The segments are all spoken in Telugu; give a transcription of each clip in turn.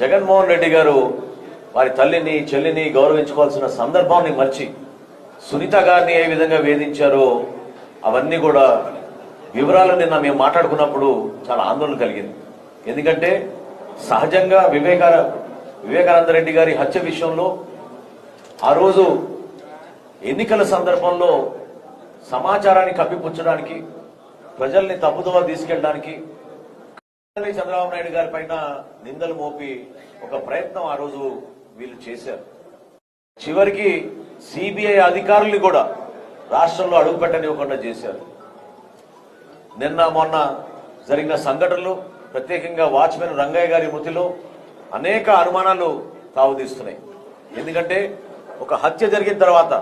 జగన్మోహన్ రెడ్డి గారు వారి తల్లిని చెల్లిని గౌరవించుకోవాల్సిన సందర్భాన్ని మర్చి సునీత గారిని ఏ విధంగా వేధించారో అవన్నీ కూడా వివరాలు నిన్న మేము మాట్లాడుకున్నప్పుడు చాలా ఆందోళన కలిగింది. ఎందుకంటే సహజంగా వివేక వివేకానంద రెడ్డి గారి హత్య విషయంలో ఆ రోజు ఎన్నికల సందర్భంలో సమాచారాన్ని కప్పిపుచ్చడానికి ప్రజల్ని తప్పుదోవ తీసుకెళ్ళడానికి చంద్రబాబు నాయుడు గారి పైన నిందలు మోపి ఒక ప్రయత్నం ఆ రోజు వీళ్ళు చేశారు. చివరికి సిబిఐ అధికారుల్ని కూడా రాష్ట్రంలో అడుగుపెట్టనివ్వకుండా చేశారు. నిన్న మొన్న జరిగిన సంఘటనలు ప్రత్యేకంగా వాచ్మెన్ రంగయ్య గారి మృతిలో అనేక అనుమానాలు తావుదీస్తున్నాయి. ఎందుకంటే ఒక హత్య జరిగిన తర్వాత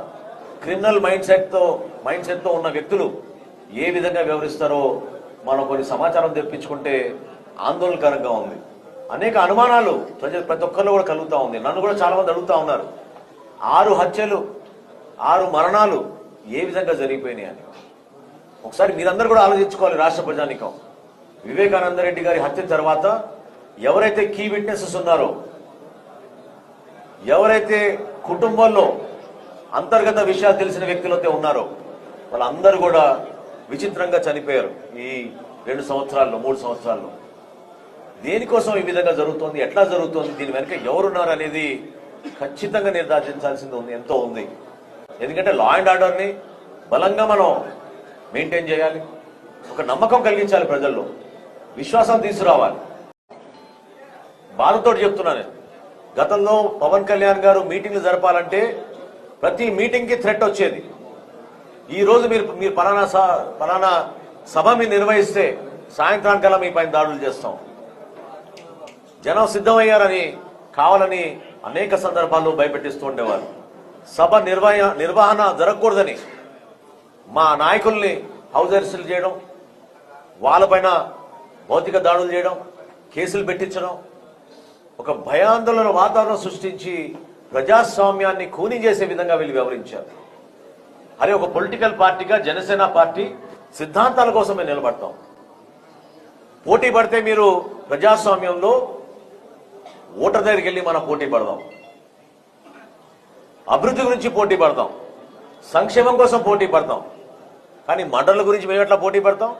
క్రిమినల్ మైండ్ సెట్తో మైండ్ సెట్తో ఉన్న వ్యక్తులు ఏ విధంగా వ్యవహరిస్తారో మనం కొన్ని సమాచారం తెప్పించుకుంటే ఆందోళనకరంగా ఉంది. అనేక అనుమానాలు ప్రజలు ప్రతి ఒక్కరిలో కూడా కలుగుతూ ఉంది. నన్ను కూడా చాలా మంది అడుగుతా ఉన్నారు. ఆరు హత్యలు ఆరు మరణాలు ఏ విధంగా జరిగిపోయినాయి అని. ఒకసారి మీరందరూ కూడా ఆలోచించుకోవాలి రాష్ట్ర ప్రజానికం. వివేకానంద రెడ్డి గారి హత్య తర్వాత ఎవరైతే కీ విట్నెసెస్ ఉన్నారో ఎవరైతే కుటుంబంలో అంతర్గత విషయాలు తెలిసిన వ్యక్తులైతే ఉన్నారో వాళ్ళందరూ కూడా విచిత్రంగా చనిపోయారు ఈ రెండు సంవత్సరాల్లో మూడు సంవత్సరాల్లో. దేనికోసం ఈ విధంగా జరుగుతోంది? ఎట్లా జరుగుతోంది? దీని వెనుక ఎవరున్నారు అనేది ఖచ్చితంగా నిర్ధారించాల్సింది ఉంది ఎంతో ఉంది. ఎందుకంటే లా అండ్ ఆర్డర్ని బలంగా మనం మెయింటైన్ చేయాలి. ఒక నమ్మకం కలిగించాలి ప్రజల్లో. విశ్వాసం తీసుకురావాలి. బాధతో చెప్తున్నాను గతంలో పవన్ కళ్యాణ్ గారు మీటింగ్లు జరపాలంటే ప్రతి మీటింగ్కి థ్రెట్ వచ్చేది. ఈ రోజు మీరు మీరు పలానా స- పలానా సభ మీరు నిర్వహిస్తే సాయంత్రానికల్లా మీ పైన దాడులు చేస్తాం. జనం సిద్ధమయ్యారని కావాలని అనేక సందర్భాల్లో భయపెట్టిస్తూ ఉండేవారు. సభ నిర్వహణ నిర్వహణ జరగకూడదని మా నాయకుల్ని హౌస్ అరెస్టులు చేయడం వాళ్ళపైన భౌతిక దాడులు చేయడం కేసులు పెట్టించడం ఒక భయాందోళన వాతావరణం సృష్టించి ప్రజాస్వామ్యాన్ని కూని చేసే విధంగా వీళ్ళు వివరించారు అరే ఒక పొలిటికల్ పార్టీగా జనసేన పార్టీ సిద్ధాంతాల కోసమే నిలబడతాం. పోటీ పడితే మీరు ప్రజాస్వామ్యంలో ఓటర్ దగ్గరికి వెళ్ళి మనం పోటీ పడదాం. అభివృద్ధి గురించి పోటీ పడతాం. సంక్షేమం కోసం పోటీ పడతాం. కానీ మండల గురించి మేము ఎట్లా పోటీ పడతాం?